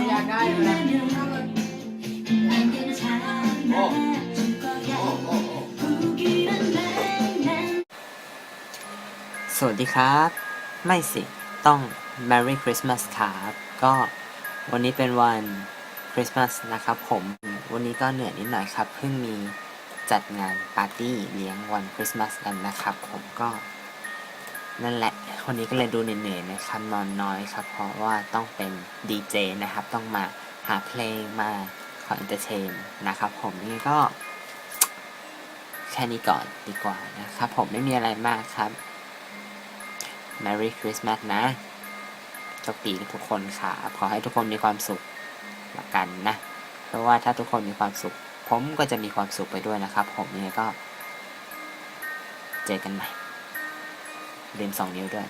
สวัสดีครับ ไม่สิต้อง Merry Christmas ครับ ก็วันนี้เป็นวันคริสต์มาสนะครับผม วันนี้ก็เหนื่อยนิดหน่อยครับ เพิ่งมีจัดงานปาร์ตี้เลี้ยงวันคริสต์มาสกันนะครับผมก็ นั่นแหละวันนี้ก็เลยดูเหนื่อยๆนะครับนอนน้อยครับ เพราะว่าต้องเป็นดีเจนะครับ ต้องมาหาเพลงมาขอเอนเตอร์เทนนะครับผมนี่ก็แค่นี้ก่อนดีกว่านะครับ ผมไม่มีอะไรมากครับ Merry Christmas นะโชคดีทุกคนครับขอให้ทุกคนมีความสุขละกันนะ เพราะว่าถ้าทุกคนมีความสุข ผมก็จะมีความสุขไปด้วยนะครับ ผมยังไงก็ เจอกันใหม่ ลืมสองนิ้วด้วย